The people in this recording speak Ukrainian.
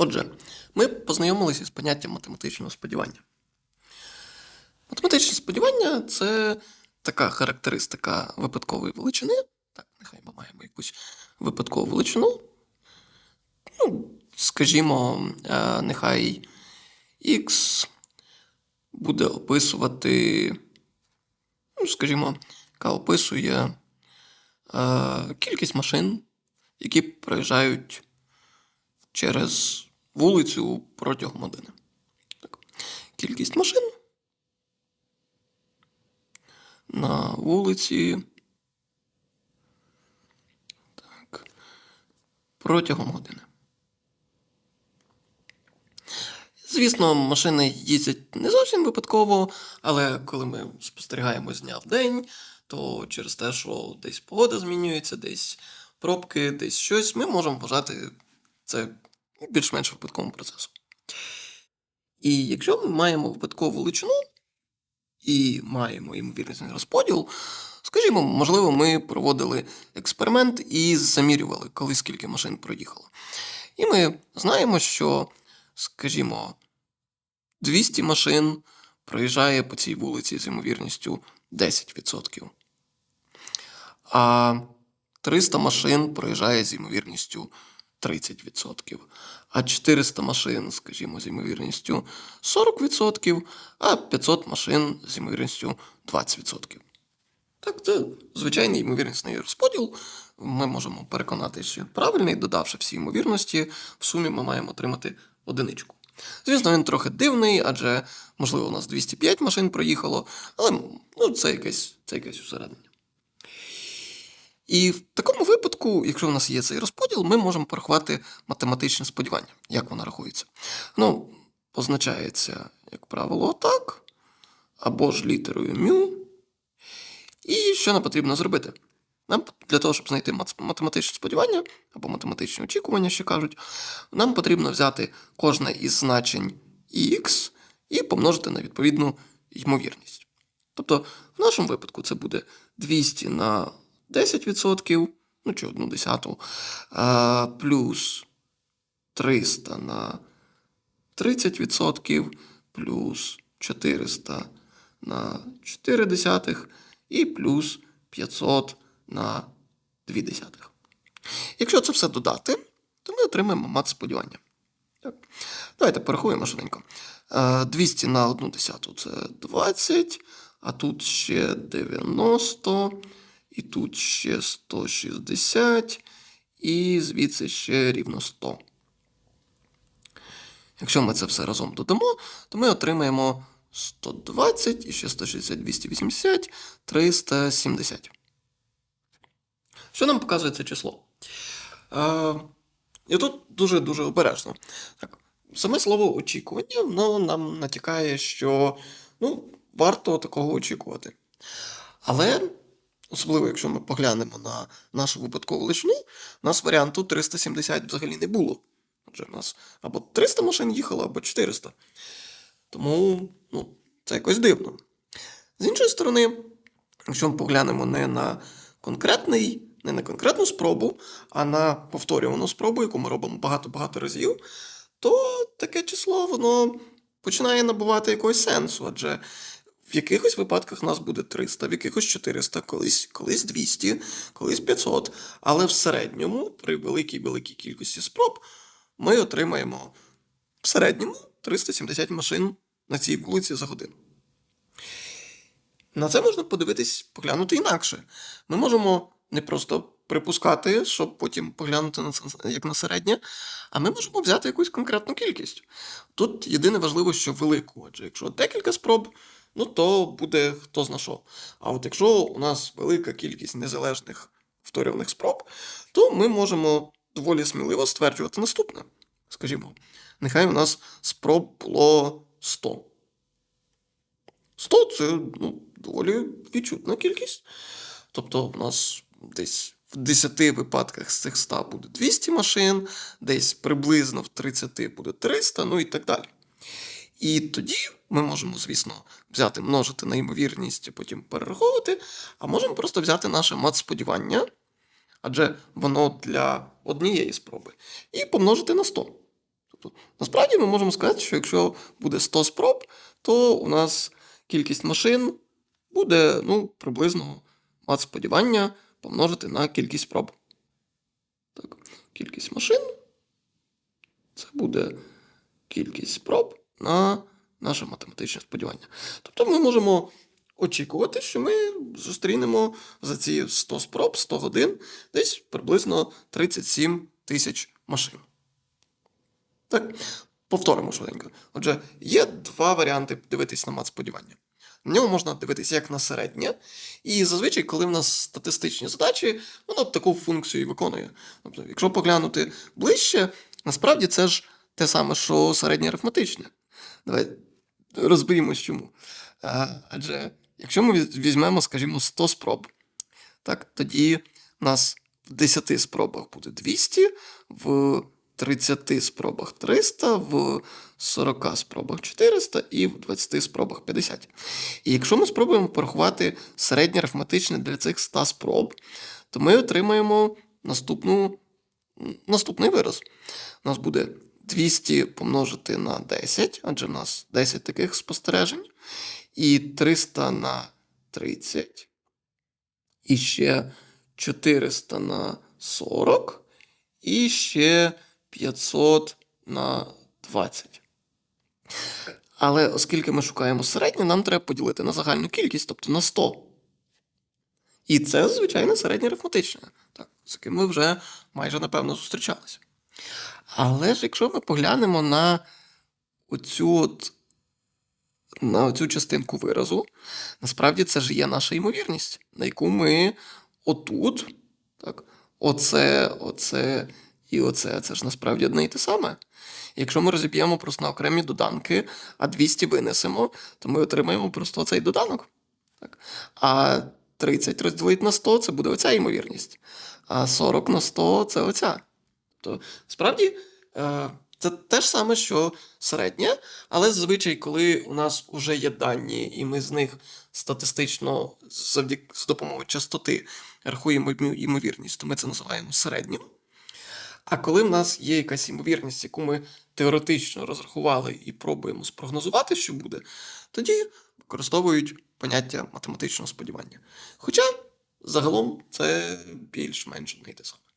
Отже, ми познайомилися з поняттям математичного сподівання. Математичне сподівання це така характеристика випадкової величини. Так, нехай ми маємо якусь випадкову величину. Ну, скажімо, е, нехай x буде описувати, ну, скажімо, яка описує е, кількість машин, які проїжджають через вулицю протягом години. Так. Кількість машин на вулиці. Так. Протягом години. Звісно, машини їздять не зовсім випадково, але коли ми спостерігаємо з дня в день, то через те, що десь погода змінюється, десь пробки, десь щось, ми можемо вважати це більш-менш випадковим процесом. І якщо ми маємо випадкову величину і маємо ймовірний розподіл, скажімо, можливо, ми проводили експеримент і замірювали, коли скільки машин проїхало. І ми знаємо, що, скажімо, 200 машин проїжджає по цій вулиці з ймовірністю 10%. А 300 машин проїжджає з ймовірністю 30%. А 400 машин, скажімо, з ймовірністю 40%, а 500 машин з ймовірністю 20%. Так, це звичайний ймовірнісний розподіл. Ми можемо переконати, що правильний, додавши всі ймовірності, в сумі ми маємо отримати одиничку. Звісно, він трохи дивний, адже, можливо, у нас 205 машин проїхало, але ну, це якесь, це якесь усереднення. І в такому випадку, якщо в нас є цей розподіл, ми можемо порахувати математичне сподівання. Як воно рахується? Ну, позначається, як правило, отак, або ж літерою мю. І що нам потрібно зробити? Нам для того, щоб знайти математичне сподівання або математичні очікування, що кажуть, нам потрібно взяти кожне із значень x і помножити на відповідну ймовірність. Тобто, в нашому випадку це буде 200 на 10%, ну чи одну десяту, а, плюс 300 на 30%, плюс 400 на 4 десятих і плюс 500 на 2 десятих. Якщо це все додати, то ми отримаємо мат сподівання. Так. Давайте порахуємо швиденько. Е, 200 на 1 десяту це 20, а тут ще 90, і тут ще 160, і звідси ще рівно 100. Якщо ми це все разом додамо, то ми отримаємо 120 і ще 160, 280, 370. Що нам показує це число? Е, і тут дуже-дуже обережно. Так, саме слово очікування воно нам натякає, що ну, варто такого очікувати. Але, особливо, якщо ми поглянемо на нашу випадкову величину, у нас варіанту 370 взагалі не було. Отже, в нас або 300 машин їхало, або 400. Тому ну, це якось дивно. З іншої сторони, якщо ми поглянемо не на конкретний, не на конкретну спробу, а на повторювану спробу, яку ми робимо багато-багато разів, то таке число воно починає набувати якогось сенсу. Адже в якихось випадках нас буде 300, в якихось 400, колись, колись 200, колись 500. Але в середньому, при великій великій кількості спроб, ми отримаємо в середньому 370 машин на цій вулиці за годину. На це можна подивитись, поглянути інакше. Ми можемо не просто припускати, щоб потім поглянути на це як на середнє, а ми можемо взяти якусь конкретну кількість. Тут єдине важливо, що велику, адже якщо декілька спроб, ну то буде хто зна що. А от якщо у нас велика кількість незалежних повторюваних спроб, то ми можемо доволі сміливо стверджувати наступне. Скажімо, нехай у нас спроб було 100. 100 це ну, доволі відчутна кількість. Тобто, у нас десь в 10 випадках з цих 100 буде 200 машин, десь приблизно в 30 буде 300, ну і так далі. І тоді ми можемо, звісно, взяти, множити на ймовірність, потім перераховувати, а можемо просто взяти наше мат сподівання, адже воно для однієї спроби, і помножити на 100. Тобто, насправді ми можемо сказати, що якщо буде 100 спроб, то у нас кількість машин буде ну, приблизно мат сподівання помножити на кількість спроб. Так, кількість машин це буде кількість спроб на наше математичне сподівання. Тобто ми можемо очікувати, що ми зустрінемо за ці 100 спроб, 100 годин десь приблизно 37 тисяч машин. Так, повторимо швиденько. Отже, є два варіанти дивитись на мат сподівання. На нього можна дивитися як на середнє, і зазвичай, коли в нас статистичні задачі, воно таку функцію і виконує. Тобто, якщо поглянути ближче, насправді це ж те саме, що середнє арифметичне. Давай розберімось чому. Адже якщо ми візьмемо, скажімо, 100 спроб, так, тоді у нас в 10 спробах буде 200, в 30 спробах 300, в 40 спробах 400 і в 20 спробах 50. І якщо ми спробуємо порахувати середнє арифметичне для цих 100 спроб, то ми отримаємо наступну, наступний вираз. У нас буде 200 помножити на 10, адже в нас 10 таких спостережень, і 300 на 30, і ще 400 на 40, і ще 500 на 20. Але оскільки ми шукаємо середнє, нам треба поділити на загальну кількість, тобто на 100. І це, звичайно, середнє арифметичне, так, з яким ми вже майже напевно зустрічалися. Але ж якщо ми поглянемо на оцю от, на оцю частинку виразу, насправді це ж є наша ймовірність, на яку ми отут, так, оце, оце і оце, це ж насправді одне і те саме. Якщо ми розіб'ємо просто на окремі доданки, а 200 винесемо, то ми отримаємо просто цей доданок. Так? А 30 розділити на 100 це буде оця ймовірність. А 40 на 100 це оця. Тобто, справді, е, це те ж саме, що середнє, але зазвичай, коли у нас вже є дані, і ми з них статистично завдяки з допомогою частоти рахуємо ймовірність, то ми це називаємо середнім. А коли в нас є якась ймовірність, яку ми теоретично розрахували і пробуємо спрогнозувати, що буде, тоді використовують поняття математичного сподівання. Хоча загалом це більш-менш не те саме.